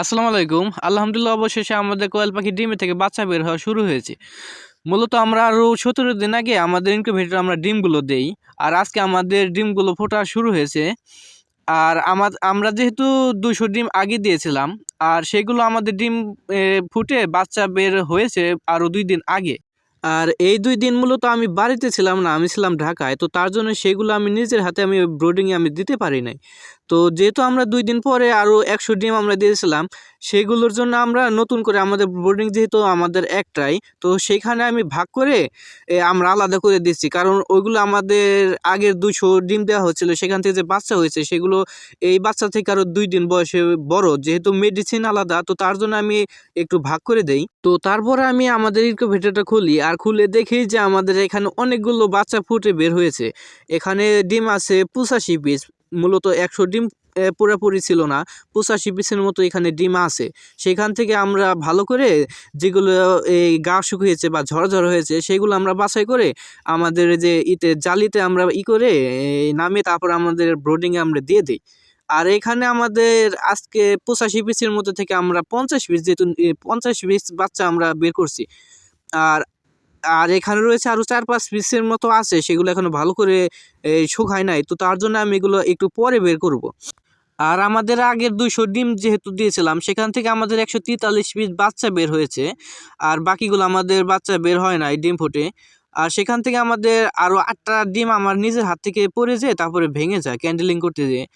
আসসালামু আলাইকুম। আলহামদুলিল্লাহ, অবশেষে আমাদের কোয়েল পাখি ডিমে থেকে বাচ্চা বের হওয়া শুরু হয়েছে। মূলত আমরা আরও সতেরো দিন আগে আমাদের ইনকিউবেটরে আমরা ডিমগুলো দেই, আর আজকে আমাদের ডিমগুলো ফোটা শুরু হয়েছে। আর আমার আমরা যেহেতু দুশো ডিম আগে দিয়েছিলাম, আর সেগুলো আমাদের ডিম ফুটে বাচ্চা বের হয়েছে আরও দুই দিন আগে। আর এই দুই দিন মূলত আমি বাড়িতে ছিলাম না, আমি ছিলাম ঢাকায়, তো তার জন্য সেগুলো আমি নিজের হাতে আমি ব্রোডিংয়ে আমি দিতে পারি নাই। তো যেহেতু আমরা দুই দিন পরে আরও একশো ডিম আমরা দিয়েছিলাম, সেগুলোর জন্য আমরা নতুন করে আমাদের বোর্ডিং যেহেতু আমাদের একটাই, তো সেখানে আমি ভাগ করে আমরা আলাদা করে দিচ্ছি। কারণ ওইগুলো আমাদের আগের দুশো ডিম দেওয়া হচ্ছিল, সেখান থেকে যে বাচ্চা হয়েছে, সেগুলো এই বাচ্চা থেকে আরও দুই দিন বয়সে বড়, যেহেতু মেডিসিন আলাদা, তো তার জন্য আমি একটু ভাগ করে দেই। তো তারপরে আমি আমাদের ইনকিউবেটরটা খুলি, আর খুলে দেখি যে আমাদের এখানে অনেকগুলো বাচ্চা ফুটে বের হয়েছে। এখানে ডিম আছে পঁচাশি পিস মূলত একশো ডিম পুরোপুরি ছিল না। পঁচাশি পিসের মতো এখানে ডিম আছে। সেখান থেকে আমরা ভালো করে যেগুলো এই গা শুকিয়েছে বা ঝরঝর হয়েছে, সেগুলো আমরা বাছাই করে আমাদের যে ইতে, জালিতে আমরা ই করে নামিয়ে তারপর আমাদের ব্রোডিংয়ে আমরা দিয়ে দিই। আর এখানে আমাদের আজকে পঁচাশি পিসের মধ্যে থেকে আমরা পঞ্চাশ পিস যেহেতু পঞ্চাশ পিস বাচ্চা আমরা বের করছি। আর আর এখানে রয়েছে আরও চার পাঁচ পিসের মতো আছে, সেগুলো এখনও ভালো করে শুকায় নাই। তো তার জন্য আমি এগুলো একটু পরে বের করব। আর আমাদের আগের দুইশো ডিম যেহেতু দিয়েছিলাম, সেখান থেকে আমাদের একশো তেতাল্লিশ পিস বাচ্চা বের হয়েছে। আর বাকিগুলো আমাদের বাচ্চা বের হয় নাই ডিম ফুটে। আর সেখান থেকে আমাদের আরও আটটা ডিম আমার নিজের হাত থেকে পড়ে যায়, তারপরে ভেঙে যায় ক্যান্ডেলিং করতে যেয়ে।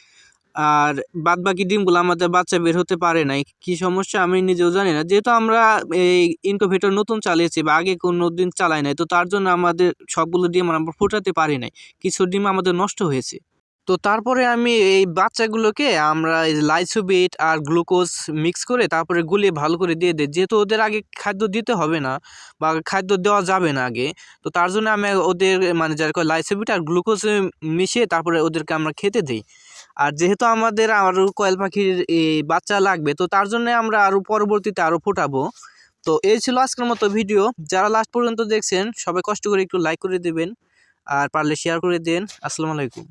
আর বাদ বাকি ডিমগুলো আমাদের বাচ্চা বের হতে পারে নাই। কি সমস্যা আমি নিজেও জানি না। যেহেতু আমরা এই ইনকোভেটর নতুন চালিয়েছি বা আগে কোনো দিন চালাই নাই, তো তার জন্য আমাদের সবগুলো ডিম আমরা ফোটাতে পারি নাই। কিছু ডিম আমাদের নষ্ট হয়েছে। তো তারপরে আমি এই বাচ্চাগুলোকে আমরা এই লাইসোবিট আর গ্লুকোজ মিক্স করে তারপরে গুলিয়ে ভালো করে দিয়ে দিই। যেহেতু ওদের আগে খাদ্য দিতে হবে না বা খাদ্য দেওয়া যাবে না আগে, তো তার জন্য আমি ওদের মানে যার লাইসোবিট আর গ্লুকোজ মিশিয়ে তারপরে ওদেরকে আমরা খেতে দিই। আর যেহেতু আমাদের আরও কয়েল পাখির বাচ্চা লাগবে, তো তার জন্য আমরা আরও পরবর্তীতে আরও ফোটাবো। তো এই ছিল আজকের মতো ভিডিও। যারা লাস্ট পর্যন্ত দেখছেন, সবাই কষ্ট করে একটু লাইক করে দেবেন, আর পারলে শেয়ার করে দেন। আসসালামু আলাইকুম।